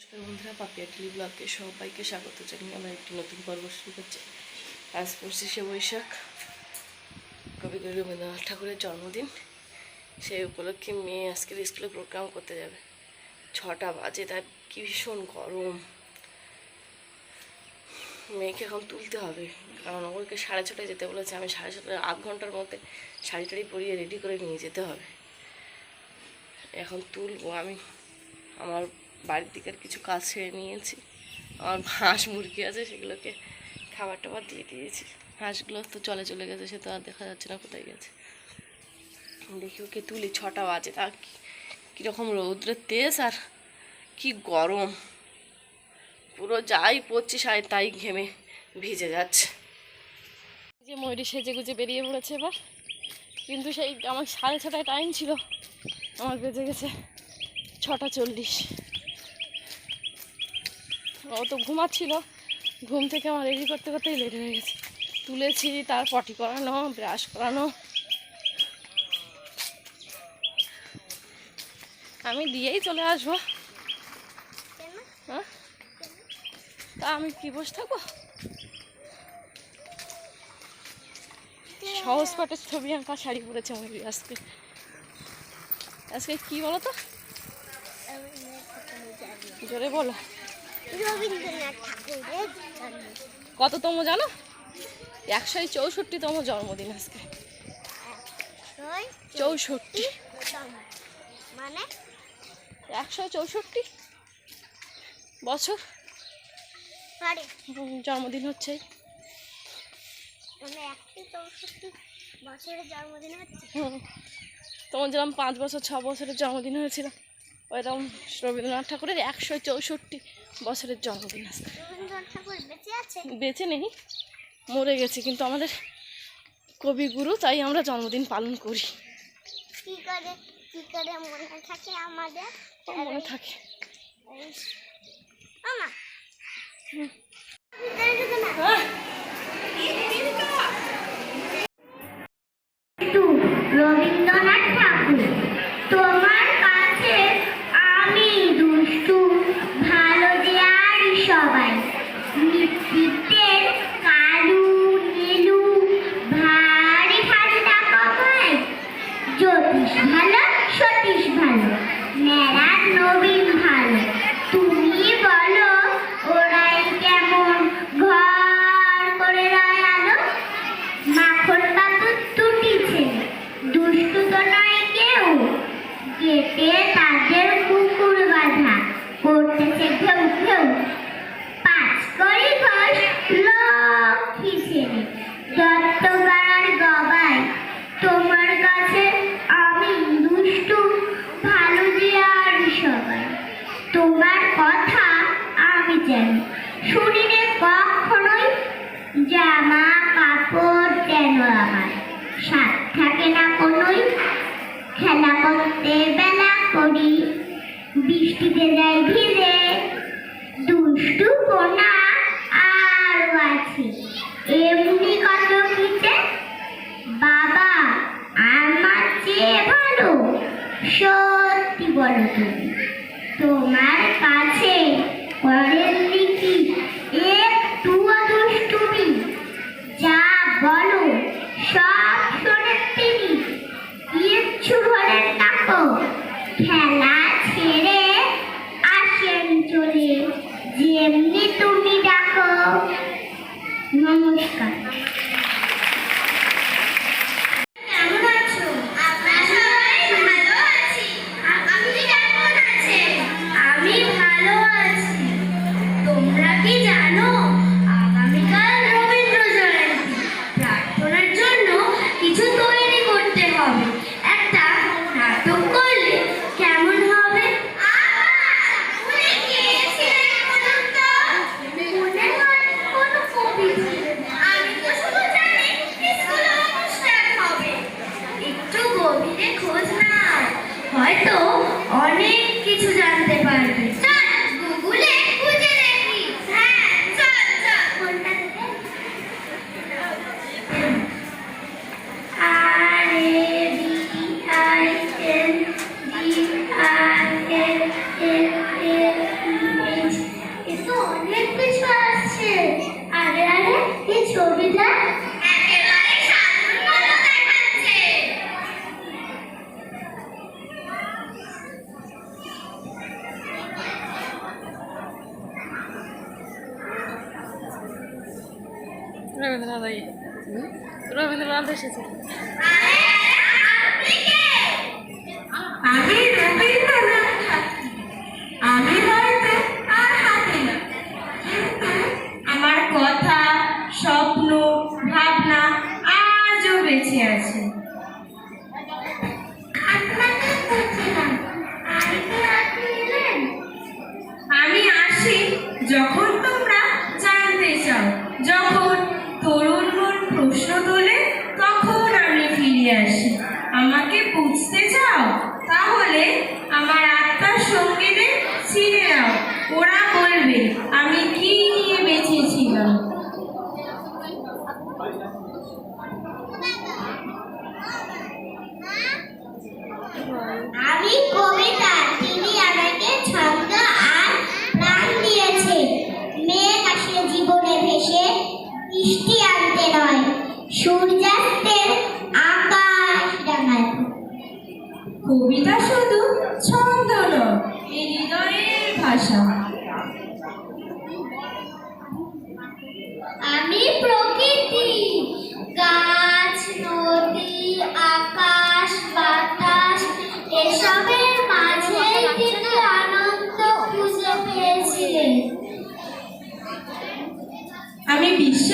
নমস্কার বন্ধুরা, পাপিয়া টেলি ব্লগকে সবাইকে স্বাগত জানিয়ে আমরা একটি নতুন পর্ব শুরু করছি। আজ পঁচিশে বৈশাখ কবিগুরু রবীন্দ্রনাথ ঠাকুরের জন্মদিন। সেই উপলক্ষে মেয়ে আজকের স্কুলে প্রোগ্রাম করতে যাবে। ছটা বাজে তাই কি ভীষণ গরম। মেয়েকে এখন তুলতে হবে, কারণ ওকে সাড়ে ছটায় যেতে বলেছে। আমি সাড়ে ছটায় আধ ঘণ্টার মধ্যে শাড়ি টাড়ি পরিয়ে রেডি করে নিয়ে যেতে হবে। এখন তুলবো আমি আমার বাড়ির দিকের কিছু কাজ সেরে নিয়েছি। আমার হাঁস মুরগি আছে, সেগুলোকে খাবার টাবার দিয়ে দিয়েছি। হাঁসগুলো তো চলে চলে গেছে, সে তো আর দেখা যাচ্ছে না কোথায় গেছে। দেখি ওকে তুলি, ছটা বাজে তা কি- কীরকম রৌদ্রের তেজ আর কি গরম। পুরো যাই পড়ছি সাই তাই ঘেমে ভিজে যাচ্ছে। যে ময়ূরী সেজে গুজে বেরিয়ে পড়েছে এবার। কিন্তু সেই আমার সাড়ে ছটায় টাইম ছিল, আমার বেজে গেছে ছটা চল্লিশ। ও তো ঘুমাচ্ছিল। ঘুম থেকে আমার রেডি করতে করতেই লেট হয়ে গেছে। তুলেছি, তার পটি করানো, ব্রাশ করানো। আমি দিয়েই চলে আসব। হ্যাঁ? তা আমি কি বসে থাকব? সহজ পাটের ছবি আঁকা শাড়ি পরেছে আমার আজকে। আজকে কি বলো তো? জোরে বলো। রবীন্দ্রনাথ ঠাকুরের কততম জানো? একশো চৌষট্টি চৌষট্টিতম জন্মদিন আজকে। চৌষট্টি। মানে? একশো চৌষট্টি বছর? জন্মদিন হচ্ছে। মানে তোমার যেরকম পাঁচ বছর ছ বছরের জন্মদিন হয়েছিল ওইরকম রবীন্দ্রনাথ ঠাকুরের একশো চৌষট্টি। বছরের জন্মদিন আজকে বেঁচে আছে? বেঁচে নেই মরে গেছে কিন্তু আমাদের কবিগুরু তাই আমরা জন্মদিন পালন করি। মনে থাকে। রবীন্দ্রনাথ আমি শরীরে কখনোই জামা কাপড় যেন আমার সাত থাকে না কোনোই। খেলা করতে বেলা করি বৃষ্টিতে যাই ভিজে দুষ্টু কোনা আরও আছে। এমনি খেলা ছেড়ে আসেন চলে। যেমনি তুমি ডাকো। নমস্কার। রবীন্দ্রনাথ রবীন্দ্রনাথ এসেছে।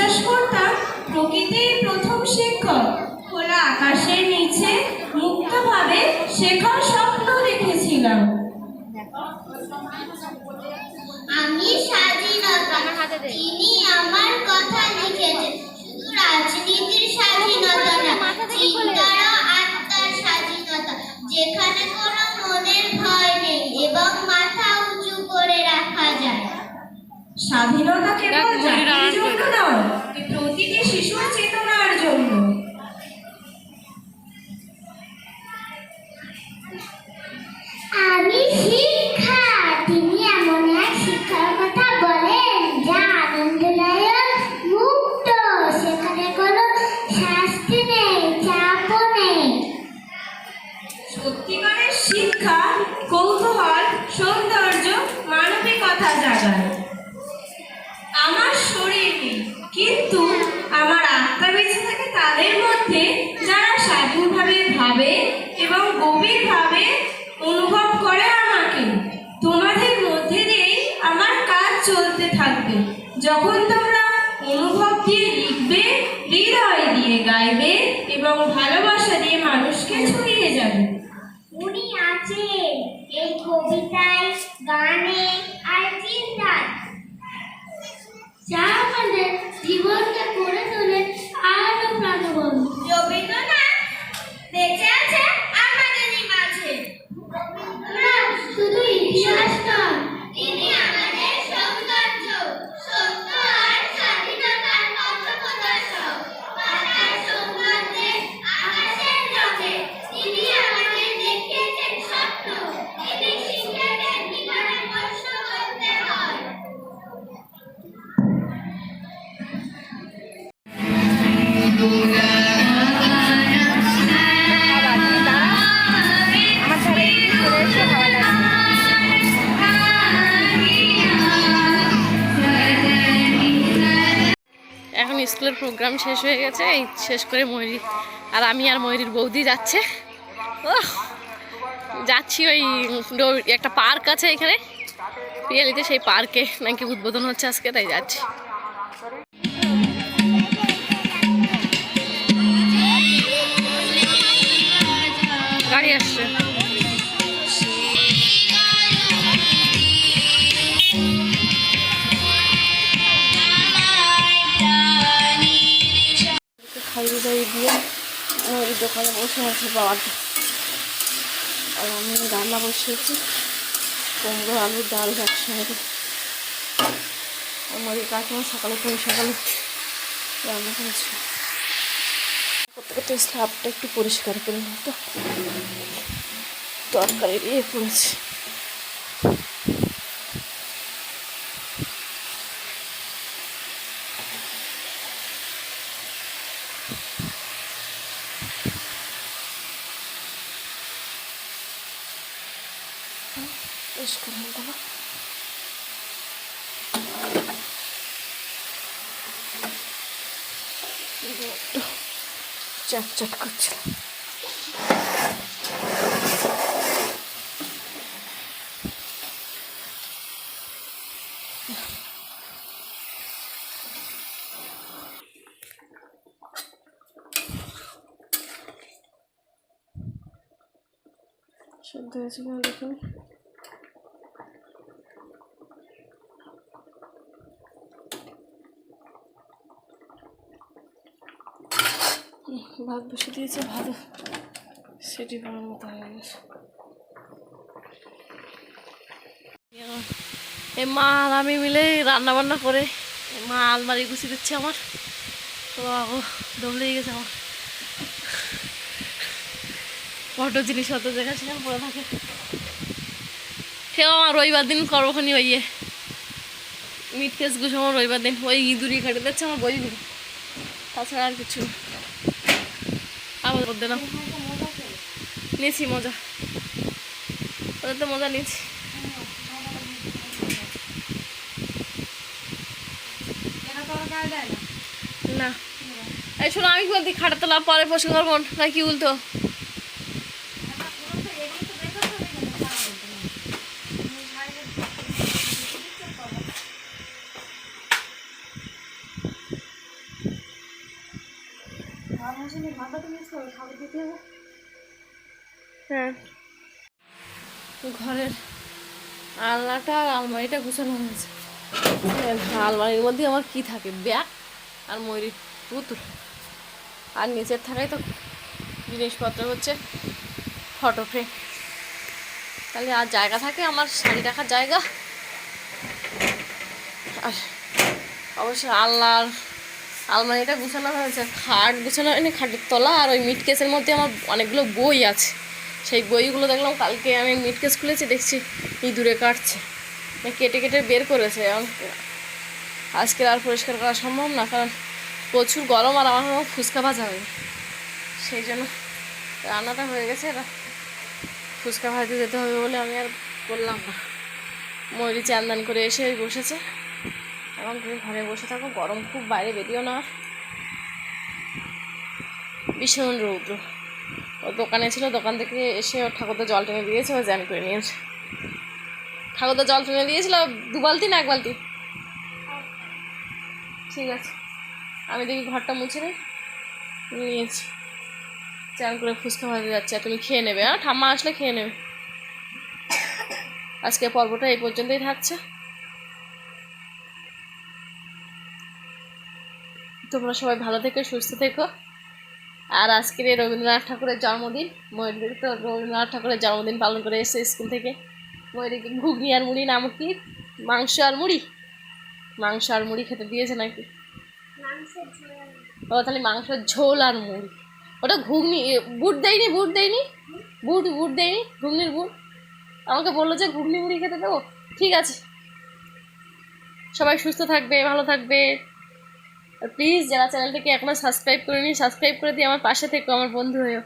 বিশ্বাসকর্তা প্রকৃতির প্রথম শিক্ষক। খোলা আকাশের নিচে মুক্তভাবে শেখার স্বপ্ন দেখেছিলাম। আমি স্বাধীনতা। তিনি আমার কথা লিখেছেন। শুধু রাজনীতির স্বাধীনতা না আত্মার স্বাধীনতা। যেখানে কোনো মনের ভয় নেই এবং স্বাধীনতা কেবল জাতির জন্য নয় প্রতিটি শিশুর চেতনার জন্য। আমি প্রোগ্রাম শেষ হয়ে গেছে, এই শেষ করে ময়ূরী আর আমি আর ময়ূরীর বৌদি যাচ্ছে। ও যাচ্ছি ওই একটা পার্ক আছে এখানে। পিয়ালিতে সেই পার্কে, নাকি উদ্বোধন হচ্ছে আজকে, তাই যাচ্ছি। সকালে বসে আছে বাবা আর আমি রান্না বসেছি কুমড়ো আলু ডাল একসঙ্গে। আমাদের কাকিমা সকালে করে সকালে রান্না করেছি। করতে করতে স্লাবটা একটু পরিষ্কার করে নিত তরকারি দিয়ে করেছি। শেষ করব ওগুলো চাট চাট করছিলাম সেদ্ধ হয়েছে দেখুন। ভাত বসে দিয়েছে ভাত সেটি করার মতো হয়ে গেছে এ মা আর আমি মিলে রান্না বান্না করে মা আলমারি গুছিয়ে দিচ্ছে আমার। তো ও দম গেছে আমার। কত জিনিস অত জায়গা ছিলাম পড়ে থাকে। সেও আমার রবিবার দিন করবখানি ওই ইয়ে মিট কেস গুছো আমার রবিবার দিন, ওই ইঁদুরি কেটে দিচ্ছে আমার বইগুলো? তাছাড়া আর কিছু। মধ্যে না নিয়েছি মজা। ওদের তো মজা নিয়েছি। না। এই শোনো, আমি বলছি? খাটা তোলা পরে পছন্দ করব নাকি উল্টো? হ্যাঁ। ঘরের আলনাটা আর আলমারিটা গুছানো হয়েছে। হ্যাঁ, আলমারির মধ্যে আমার কি থাকে? ব্যাগ আর ময়ূরীর পুতুল। আর নিচের থাকাই তো জিনিসপত্র হচ্ছে ফটো ফ্রেম তাহলে আর জায়গা থাকে? আমার শাড়ি রাখার জায়গা? আর অবশ্যই আলনার আলমারিটা গুছানো হয়েছে, খাট গুছানো হয়নি, খাটের তলা আর ওই মিট কেসের মধ্যে আমার অনেকগুলো বই আছে। সেই বইগুলো দেখলাম, কালকে আমি মিট কেস খুলেছি, দেখছি ইঁদুরে কাটছে। মানে কেটে কেটে বের করেছে আজকে আর পরিষ্কার করা সম্ভব না, কারণ প্রচুর গরম আর আমার আমার ফুচকা ভাজা হবে সেই জন্য রান্নাটা হয়ে গেছে ফুচকা ভাজতে যেতে হবে বলে আমি আর করলাম না। ময়ূরী চান্দান করে এসে বসেছে। এখন তুমি ঘরে বসে থাকো, গরম খুব বাইরে বেরিয়েও না। ভীষণ রৌদ্র। ও দোকানে ছিল, দোকান থেকে এসে ওর ঠাকুরদা জল টেনে দিয়েছে, ও জ্যান করে নিয়েছে। ঠাকুরদা জল টেনে দিয়েছিল, দু বালতি না এক বালতি? ঠিক আছে। আমি দেখি ঘরটা মুছে নিই নিয়েছি। চান করে ফুচকা ভাজতে যাচ্ছে, আর তুমি খেয়ে নেবে হ্যাঁ? ঠাম্মা আসলে খেয়ে নেবে। আজকে পর্বটা এই পর্যন্তই থাকছে। তোমরা সবাই ভালো থেকো, সুস্থ থেকো। আর আজকের এই রবীন্দ্রনাথ ঠাকুরের জন্মদিন, ময়ূরীর তো রবীন্দ্রনাথ ঠাকুরের জন্মদিন পালন করে এসে স্কুল থেকে। ময়ূরীকে ঘুগনি আর মুড়ি নামক কি মাংস আর মুড়ি? মাংস আর মুড়ি খেতে দিয়েছে নাকি? ও, তাহলে মাংসের ঝোল আর মুড়ি। ওটা ঘুগনি বুট দেয়নি বুট দেয়নি? বুট বুট দেয়নি? ঘুগনির বুট? আমাকে বলল যে ঘুগনি, মুড়ি খেতে দেবো? ঠিক আছে। সবাই সুস্থ থাকবে, ভালো থাকবে। প্লিজ যারা চ্যানেলটাকে এখনও সাবস্ক্রাইব করেনি সাবস্ক্রাইব করে দিয়ে আমার পাশে থেকো, আমার বন্ধু হয়েও।